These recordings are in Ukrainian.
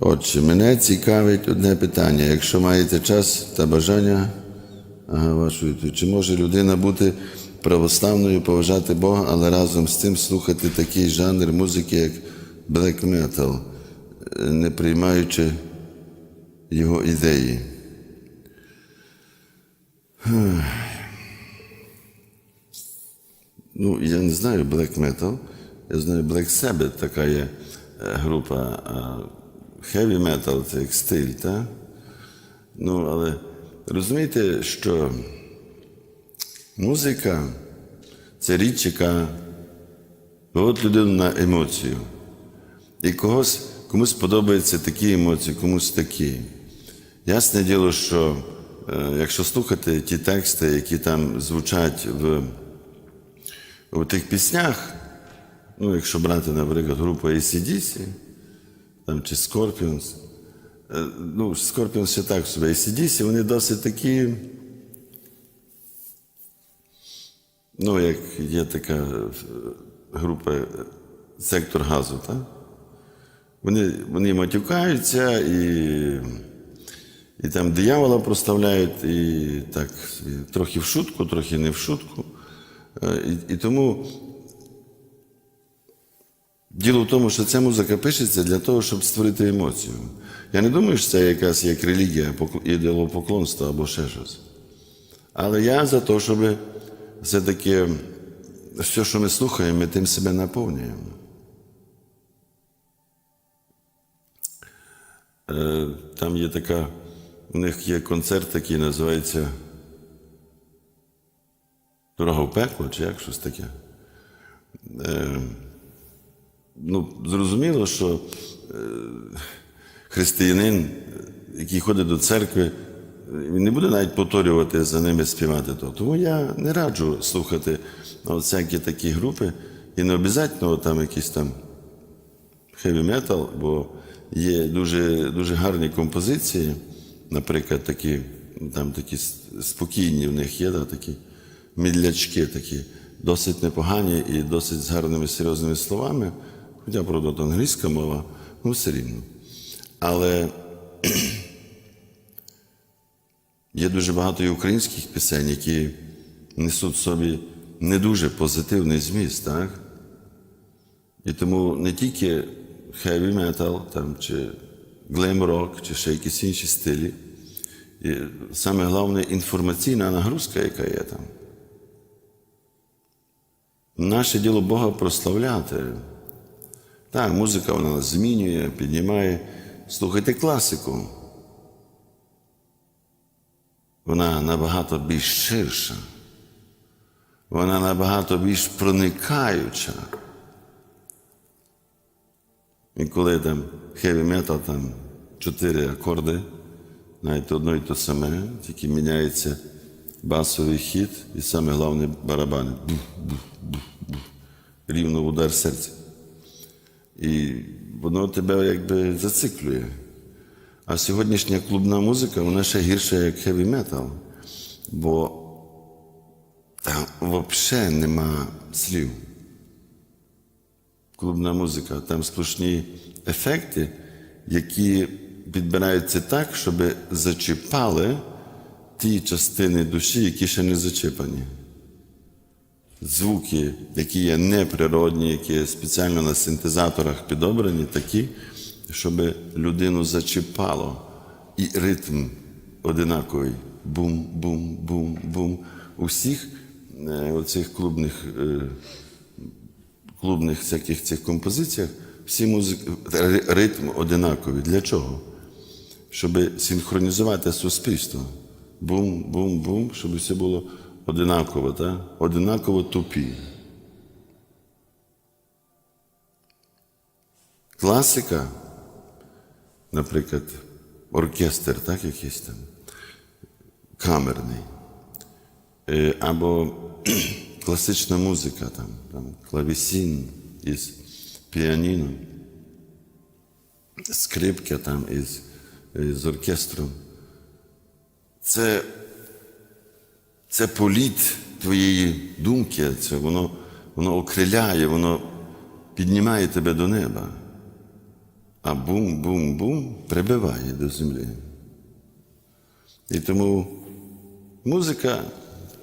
Отже, мене цікавить одне питання. Якщо маєте час та бажання, ага, вашу чи може людина бути православною, поважати Бога, але разом з тим слухати такий жанр музики, як black metal, е, не приймаючи його ідеї? Ну, я не знаю black metal, я знаю Black Sabbath, така є е, група. Heavy metal це як стиль, так? Ну, але розумієте, що музика це річ, яка виводить людину на емоцію. І когось, комусь подобаються такі емоції, комусь такі. Ясне діло, що е, якщо слухати ті тексти, які там звучать в, в тих піснях, ну, якщо брати, наприклад, групу ACDC, там, чи Scorpions, е, ну, Scorpions ще так собі, ACDC, вони досить такі, ну, як є така е, група е, сектор газу, так? Вони, вони матюкаються і, і там диявола проставляють, і так, трохи в шутку, трохи не в шутку. І, і тому діло в тому, що ця музика пишеться для того, щоб створити емоцію. Я не думаю, що це якась як релігія, покл- або ще щось. Але я за те, щоб все-таки все, що ми слухаємо, ми тим себе наповнюємо. Е, Там є така, у них є концерт, який називається Дорога в пекло, чи як щось таке. Е, Ну, зрозуміло, що е, християнин, який ходить до церкви, він не буде навіть повторювати за ними співати то. Тому я не раджу слухати ну, всякі такі групи і не обов'язково там якісь там metal, бо є дуже, дуже гарні композиції, наприклад, такі, там такі спокійні в них є, да, такі мідлячки такі, досить непогані і досить з гарними серйозними словами. Хоча, правда, англійська мова, ну все рівно. Але є дуже багато і українських пісень, які несуть в собі не дуже позитивний зміст, так? І тому не тільки heavy metal, там, чи glam rock, чи ще якісь інші стилі. І саме головне інформаційна нагрузка, яка є там. Наше діло Бога прославляти. Так, музика вона нас змінює, піднімає. Слухайте класику. Вона набагато більш ширша. Вона набагато більш проникаюча. І коли там heavy metal, там чотири акорди, навіть одно і те саме, тільки міняється басовий хід і саме головне барабани. Рівно в удар серця. І воно тебе якби зациклює. А сьогоднішня клубна музика, вона ще гірша, як heavy metal, бо там взагалі нема слів клубна музика, там сплошні ефекти, які підбираються так, щоб зачіпали ті частини душі, які ще не зачіпані. Звуки, які є неприродні, які спеціально на синтезаторах підобрані, такі, щоб людину зачіпало. І ритм одинаковий. Бум-бум-бум-бум. У всіх е, оцих клубних е, клубних всяких цих композиціях всі музик... ритм одинаковий. Для чого? Щоб синхронізувати суспільство. Бум-бум-бум, щоб все було одинаково, так? одинаково тупі. Класика, наприклад, оркестр, так, якийсь там, камерний. Е, або класична музика, там, там клавесін із піаніно, скрипка там із, із оркестром. Це, це політ твоєї думки, це воно, воно окриляє, воно піднімає тебе до неба. а бум-бум-бум прибиває до землі. І тому музика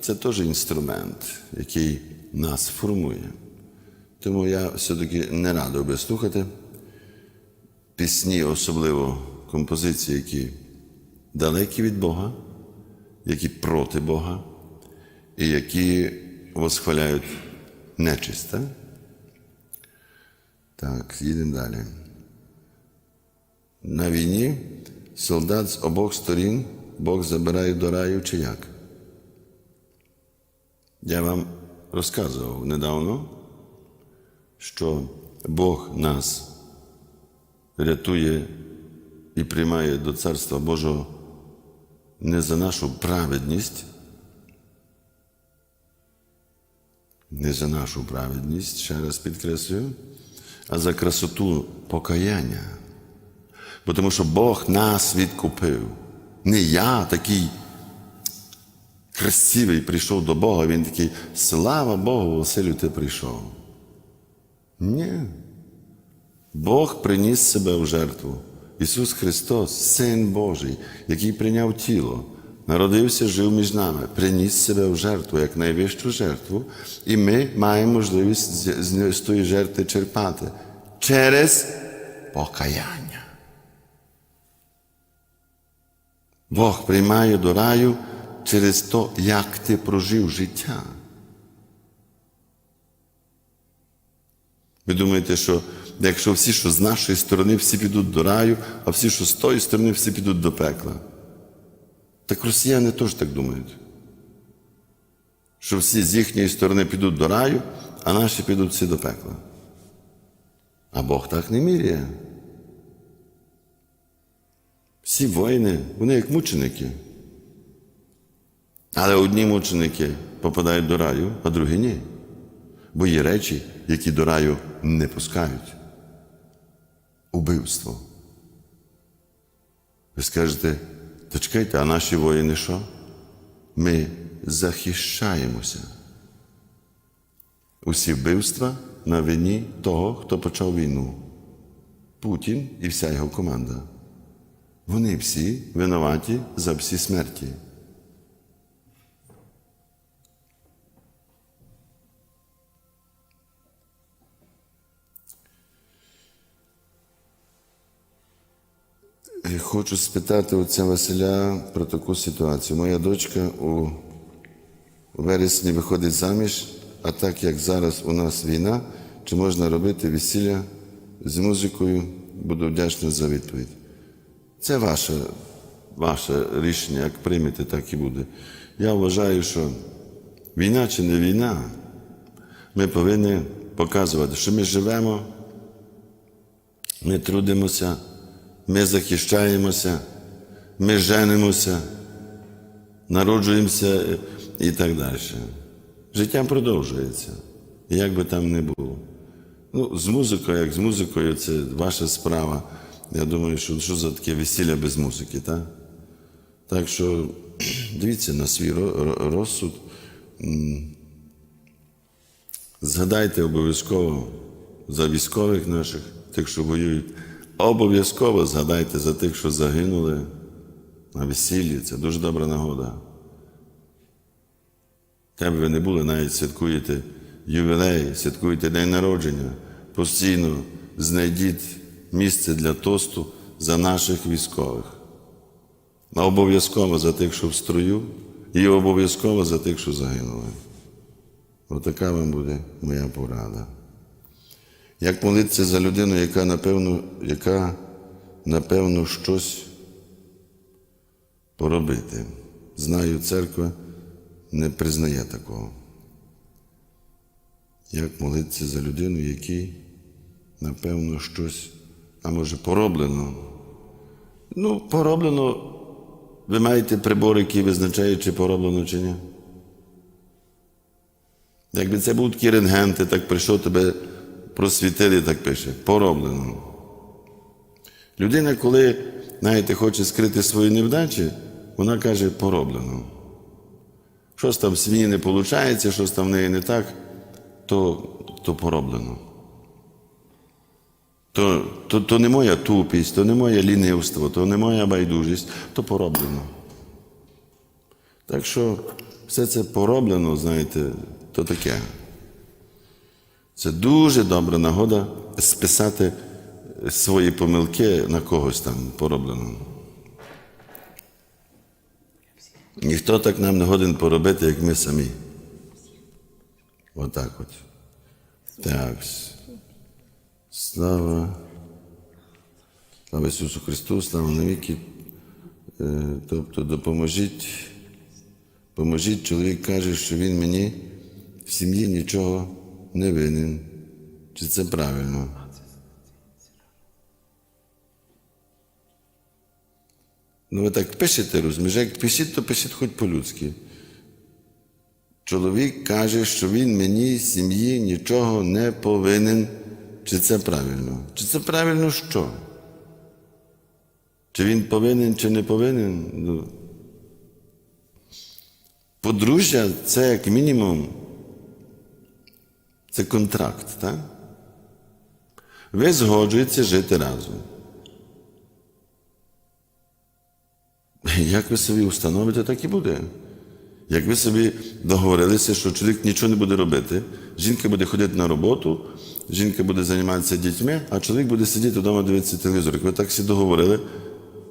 це теж інструмент, який нас формує. Тому я все-таки не радив би слухати пісні, особливо композиції, які далекі від Бога, які проти Бога, і які восхваляють нечисть. Так, так їдемо далі. На війні солдат з обох сторін Бог забирає до раю чи як? Я вам розказував недавно, що Бог нас рятує і приймає до Царства Божого не за нашу праведність, не за нашу праведність, ще раз підкреслюю, а за красоту покаяння. Бо тому що Бог нас відкупив. Не я такий красивий прийшов до Бога, він такий, слава Богу, Василю, ти прийшов. Ні. Бог приніс себе в жертву. Ісус Христос, Син Божий, який прийняв тіло, народився, жив між нами, приніс себе в жертву як найвищу жертву, і ми маємо можливість з, з, з тої жертви черпати через покаяння. Бог приймає до раю через то, як ти прожив життя. Ви думаєте, що якщо всі, що з нашої сторони, всі підуть до раю, а всі, що з тої сторони, всі підуть до пекла. Так росіяни теж так думають. Що всі з їхньої сторони підуть до раю, а наші підуть всі до пекла. А Бог так не міряє. Всі воїни, вони як мученики. Але одні мученики попадають до раю, а другі ні. Бо є речі, які до раю не пускають. Убивство. Ви скажете, то чекайте, а наші воїни що? Ми захищаємося. Усі вбивства на вині того, хто почав війну. Путін і вся його команда. Вони всі винуваті за всі смерті. Хочу спитати отця Василя про таку ситуацію. Моя дочка у вересні виходить заміж, а так як зараз у нас війна, чи можна робити весілля з музикою? Буду вдячний за відповідь. Це ваше, ваше рішення, як приймете, так і буде. Я вважаю, що війна чи не війна, ми повинні показувати, що ми живемо, ми трудимося, ми захищаємося, ми женимося, народжуємося і так далі. Життя продовжується, як би там не було. Ну, з музикою, як з музикою, це ваша справа. Я думаю, що що за таке весілля без музики, так? Так що дивіться на свій розсуд. Згадайте обов'язково за військових наших, тих, що воюють. Обов'язково згадайте за тих, що загинули на весіллі. Це дуже добра нагода. Де б ви не були, навіть святкуєте ювілей, святкуєте день народження. Постійно знайдіть місце для тосту за наших військових. Обов'язково за тих, що в строю, і обов'язково за тих, що загинули. Отака вам буде моя порада. Як молитися за людину, яка напевно, яка, напевно, щось поробити? Знаю, церква не признає такого. Як молитися за людину, якій, напевно, щось, а може, пороблено? Ну, пороблено, ви маєте прибор, який визначає, чи пороблено, чи ні. Якби це був такий рентген, ти так прийшов, тебе просвітили, так пише, пороблено. Людина, коли, знаєте, хоче скрити свої невдачі, вона каже, пороблено. Щось там в свині не виходить, щось там в неї не так, то, то пороблено. То, то, то не моя тупість, то не моє лінивство, то не моя байдужість, то пороблено. Так що все це пороблено, знаєте, то таке. Це дуже добра нагода списати свої помилки на когось там пороблено. Ніхто так нам не годен поробити, як ми самі. Отак от. Так. Слава. Слава Ісусу Христу, слава навіки. Е, Тобто допоможіть. Поможіть, чоловік каже, що він мені в сім'ї нічого не винен. Чи це правильно? Ну, ви так пишете, розумієш? Як пишіть, то пишіть хоч по-людськи. Чоловік каже, що він мені сім'ї нічого не повинен. Чи це правильно? Чи це правильно що? Чи він повинен, чи не повинен? Ну, Подружжя це як мінімум. Це контракт, так? Ви згоджуєтеся жити разом. Як ви собі встановите, так і буде. Як ви собі договорилися, що чоловік нічого не буде робити, жінка буде ходити на роботу, жінка буде займатися дітьми, а чоловік буде сидіти вдома дивитися телевізор. Як ви так всі договорили,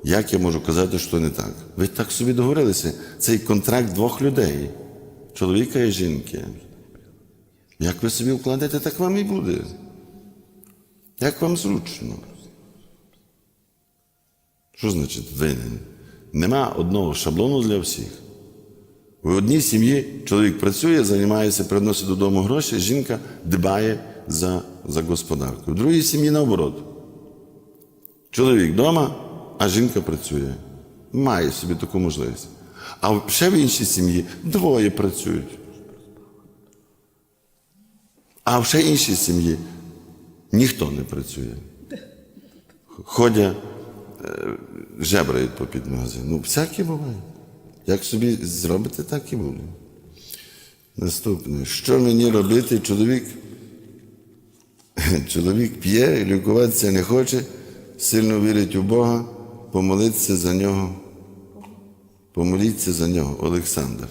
як я можу казати, що не так? Ви так собі договорилися. Цей контракт двох людей, чоловіка і жінки. Як ви собі вкладете, так вам і буде. Як вам зручно? Що значить винен? Нема одного шаблону для всіх. В одній сім'ї чоловік працює, займається, приносить додому гроші, жінка дбає за, за господарку. В другій сім'ї наоборот. Чоловік вдома, а жінка працює. Має собі таку можливість. А ще в іншій сім'ї двоє працюють. А в ще іншій сім'ї ніхто не працює. Ходять, е, жебрають по під магазин. Ну, всяке буває. Як собі зробите, так і буде. Наступне. Що мені робити? Чоловік, чоловік п'є, лікуватися не хоче, сильно вірить у Бога, помолитися за нього. Помоліться за нього, Олександр.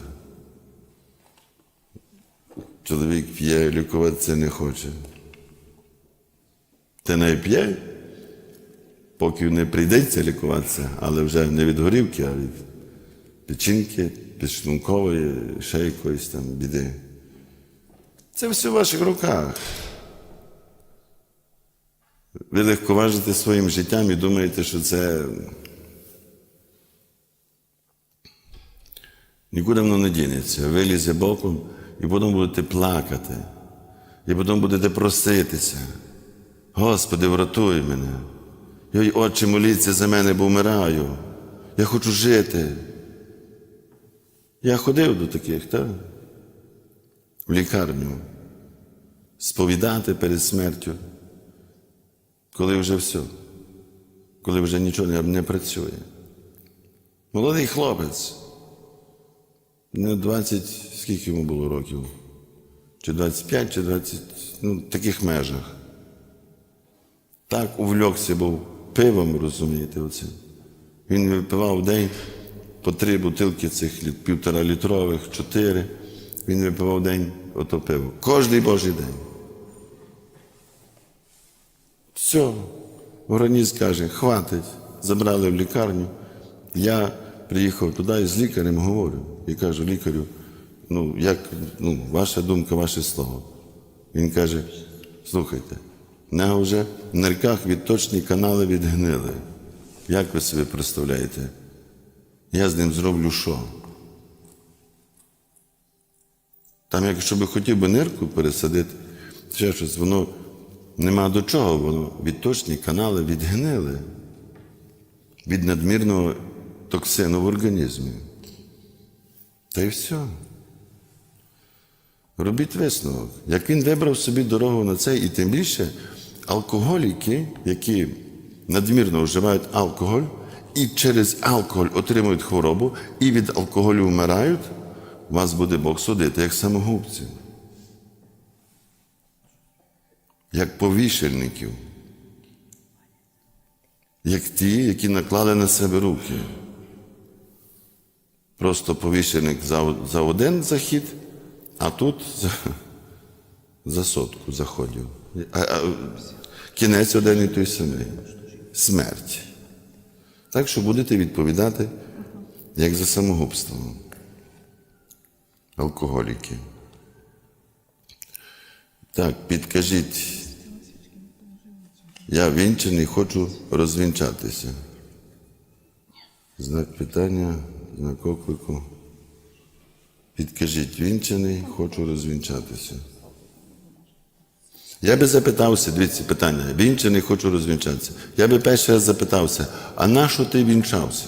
Чоловік п'є, лікуватися не хоче. Та не п'є, поки не прийдеться лікуватися, але вже не від горівки, а від печінки, підшлункової, ще якоїсь там біди. Це все в ваших руках. Ви легковажите своїм життям і думаєте, що це нікуди воно не дінеться. Вилізе боком і потім будете плакати. І потім будете проситися. Господи, врятуй мене. Йой, Отче, моліться за мене, бо вмираю. Я хочу жити. Я ходив до таких, так? В лікарню. Сповідати перед смертю. Коли вже все. Коли вже нічого не, працює. Молодий хлопець. Не 20, скільки йому було років? Чи 25, чи 20, ну, в таких межах. Так увлекся був пивом, розумієте, оце. Він випивав день по три бутилки цих літ- півтора літрових, чотири. Він випивав день ото пиво. Кожний божий день. Все. Організм каже, хватить. Забрали в лікарню. Я приїхав туди і з лікарем говорю. І кажу лікарю, ну, як, ну, ваша думка, ваше слово. Він каже, слухайте, в нього вже в нирках відточні канали відгнили. Як ви собі представляєте? Я з ним зроблю що? Там, якщо би хотів би нирку пересадити, ще щось, воно нема до чого, воно відточні канали відгнили від надмірного токсину в організмі. Та й все. Робіть висновок. Як він вибрав собі дорогу на це, і тим більше алкоголіки, які надмірно вживають алкоголь, і через алкоголь отримують хворобу, і від алкоголю вмирають, вас буде Бог судити як самогубців, як повішельників. як ті, які наклали на себе руки. Просто повішеник за, за один захід, а тут за, за сотку заходів. А, а, кінець один і той самий. Смерть. Так що будете відповідати, як за самогубство. Алкоголіки. Так, підкажіть. Я вінчений, хочу розвінчатися. Знак питання, знак оклику. Підкажіть, вінчений, хочу розвінчатися. Я би запитався, дивіться, питання, вінчений, хочу розвінчатися. Я би перший раз запитався, а на що ти вінчався?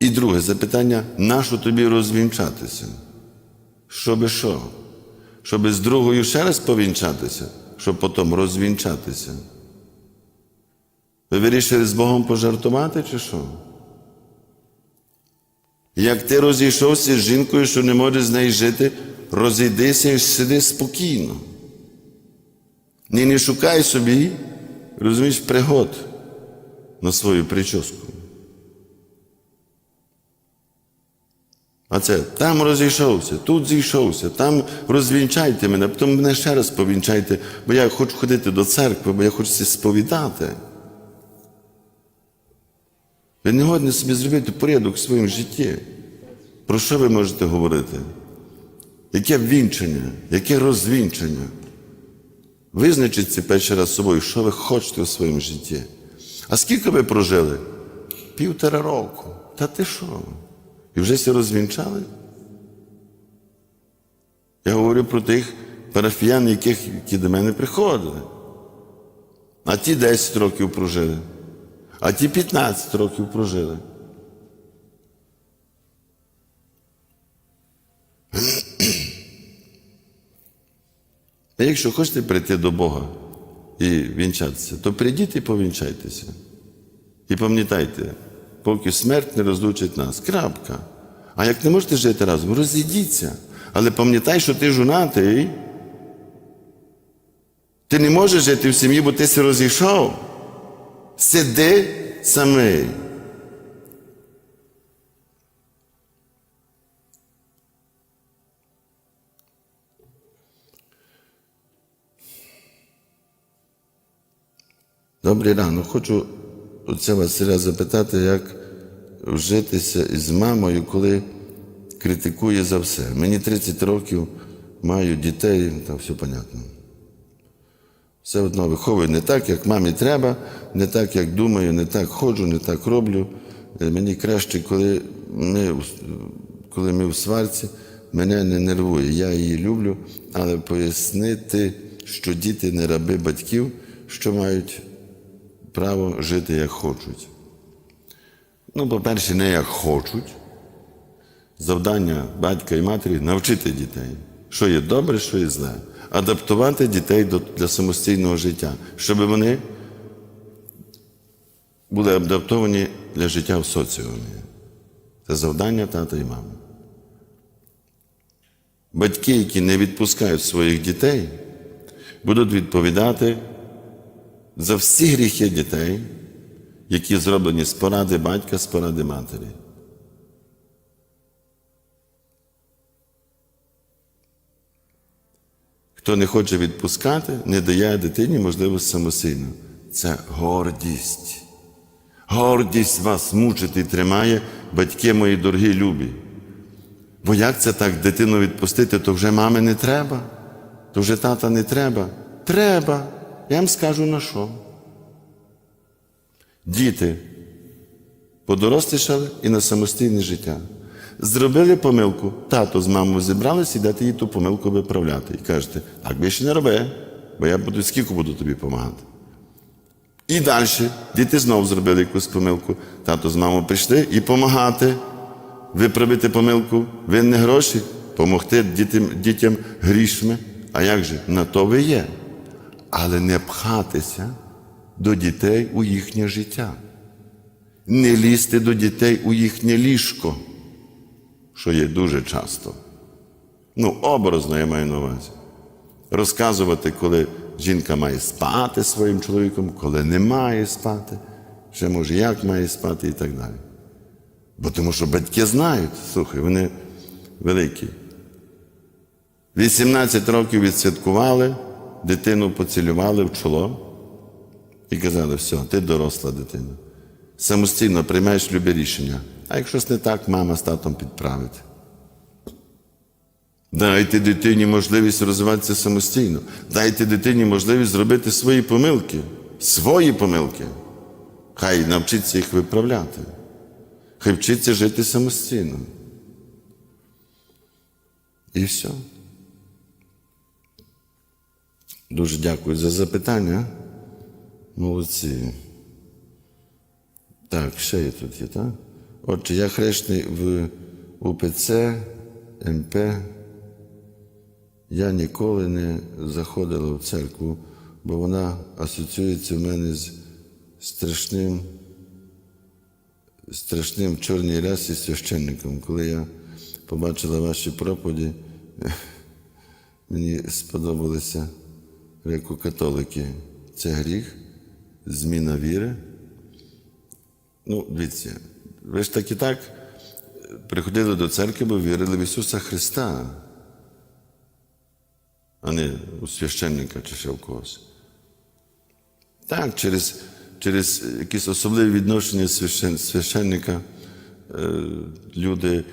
І друге запитання, на що тобі розвінчатися? Щоби що? Щоби з другою ще раз повінчатися, щоб потім розвінчатися. Ви вирішили з Богом пожартувати чи що? Як ти розійшовся з жінкою, що не можеш з нею жити, розійдися і сиди спокійно. Ні, не шукай собі, розумієш, пригод на свою прическу. А це там розійшовся, тут зійшовся, там розвінчайте мене, потім мене ще раз повінчайте, бо я хочу ходити до церкви, бо я хочу сповідати. Ви не годні собі зробити порядок в своєму житті. Про що ви можете говорити? Яке вінчення, яке розвінчення? Визначіться перший раз собою, що ви хочете у своєму житті. А скільки ви прожили? Півтора року. Та ти що? І вже всі розвінчали? Я говорю про тих парафіян, яких, які до мене приходили. А ті 10 років прожили, а ті 15 років прожили. А якщо хочете прийти до Бога і вінчатися, то прийдіть і повінчайтеся. І пам'ятайте, поки смерть не розлучить нас. Крапка. А як не можете жити разом, розійдіться. Але пам'ятай, що ти жонатий. Ти не можеш жити в сім'ї, бо ти се розійшов. Сиди самий. Добрий ранок. Хочу отця Василя запитати, як вжитися із мамою, коли критикує за все. Мені 30 років, маю дітей, там все понятно. Все одно виховую не так, як мамі треба, не так, як думаю, не так ходжу, не так роблю. Е, Мені краще, коли ми, коли ми в сварці, мене не нервує. Я її люблю, але пояснити, що діти не раби батьків, що мають право жити як хочуть. Ну, по-перше, не як хочуть. Завдання батька і матері навчити дітей, що є добре, що є зле. Адаптувати дітей до, для самостійного життя, щоб вони були адаптовані для життя в соціумі. Це завдання тата і мами. Батьки, які не відпускають своїх дітей, будуть відповідати за всі гріхи дітей, які зроблені з поради батька, з поради матері. Хто не хоче відпускати, не дає дитині можливість самостійно. Це гордість. Гордість вас мучить і тримає, батьки мої дорогі любі. Бо як це так дитину відпустити, то вже мами не треба, то вже тата не треба. Треба. Я вам скажу на що. Діти подорослішали і на самостійне життя. Зробили помилку, тато з мамою зібралися дати їй ту помилку виправляти. І кажете, так більше не роби, бо я буду скільки буду тобі допомагати. І далі діти знову зробили якусь помилку. Тато з мамою прийшли і допомагати, виправити помилку, винні гроші, допомогти дітям, дітям грішми. А як же? На то ви є. Але не пхатися до дітей у їхнє життя. Не лізти до дітей у їхнє ліжко, що є дуже часто. Ну, образно я маю на увазі. Розказувати, коли жінка має спати своїм чоловіком, коли не має спати, ще може як має спати і так далі. Бо тому що батьки знають, слухай, вони великі. 18 років відсвяткували, дитину поцілювали в чоло і казали, все, ти доросла дитина. Самостійно приймаєш любі рішення. А якщо не так, мама з татом підправить. Дайте дитині можливість розвиватися самостійно. Дайте дитині можливість зробити свої помилки, свої помилки. Хай навчиться їх виправляти. Хай вчиться жити самостійно. І все. Дуже дякую за запитання. Молодці. Так, ще є тут є, так? Отже, я хрещений в УПЦ, МП. Я ніколи не заходила в церкву, бо вона асоціюється в мене з страшним, страшним чорній рясі священником. Коли я побачила ваші проповіді, мені сподобалися греко-католики. Це гріх, зміна віри. Ну, дивіться, ви ж так і так приходили до церкви, бо вірили в Ісуса Христа, а не у священника чи ще в когось. Так, через, через якісь особливі відношення священ, священника е, люди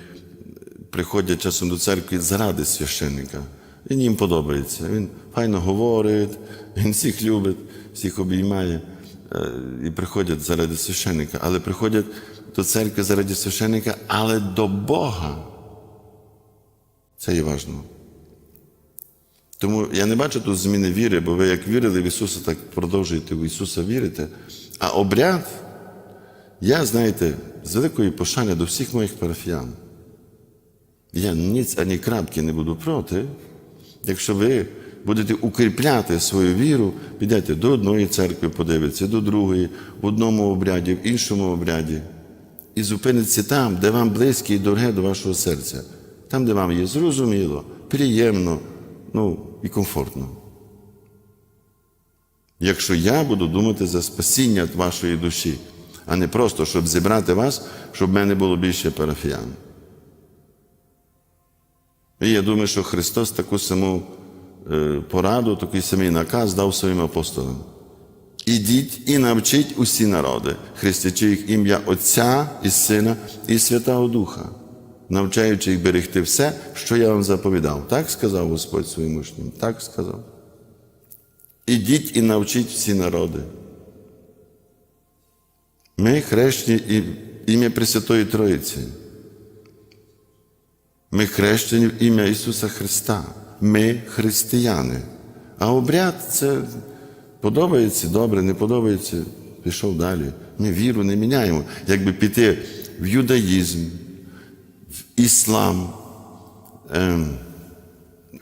приходять часом до церкви заради священника. Він їм подобається. Він файно говорить, він всіх любить, всіх обіймає. Е, І приходять заради священника, але приходять до церкви заради священника, але до Бога. Це є важливо. Тому я не бачу тут зміни віри, бо ви як вірили в Ісуса, так продовжуєте в Ісуса вірити. А обряд, я, знаєте, з великої пошани до всіх моїх парафіян. Я ніц ані крапки не буду проти, якщо ви будете укріпляти свою віру, підете до одної церкви, подивитися, до другої, в одному обряді, в іншому обряді. І зупинитися там, де вам близьке і дороге до вашого серця, там, де вам є зрозуміло, приємно, ну і комфортно. Якщо я буду думати за спасіння вашої душі, а не просто, щоб зібрати вас, щоб в мене було більше парафіян. І я думаю, що Христос таку саму е, пораду, такий самий наказ дав своїм апостолам. Ідіть і навчіть усі народи, хрестячи їх ім'я Отця і Сина і Святого Духа, навчаючи їх берегти все, що я вам заповідав. Так сказав Господь своїм учням, так сказав. Ідіть і навчіть всі народи. Ми хрещені і ім'я Пресвятої Троїці. Ми хрещені в ім'я Ісуса Христа. Ми християни. А обряд це подобається добре, не подобається, пішов далі. Ми віру не міняємо. Якби піти в юдаїзм, в іслам, ем,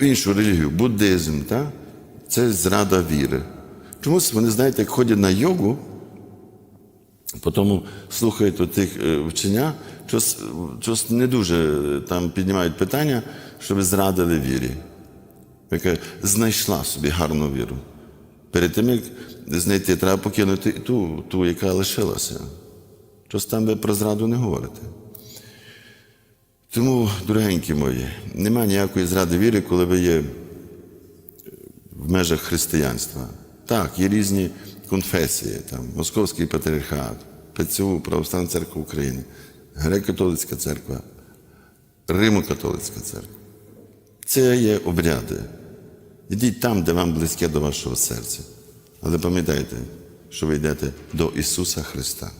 в іншу релігію, буддизм, так? це зрада віри. Чомусь вони, знаєте, як ходять на йогу, Потім слухають тих е, вчення, щось, не дуже е, там піднімають питання, що ви зрадили вірі. Яка знайшла собі гарну віру. Перед тим, як знайти, треба покинути ту, ту яка лишилася. Щось там ви про зраду не говорите. Тому, дорогенькі мої, немає ніякої зради віри, коли ви є в межах християнства. Так, є різні конфесії, там, Московський патріархат, ПЦУ, Православна церква України, Греко-католицька церква, Римо-католицька церква. Це є обряди. Ідіть там, де вам близьке до вашого серця. Але пам'ятайте, що ви йдете до Ісуса Христа.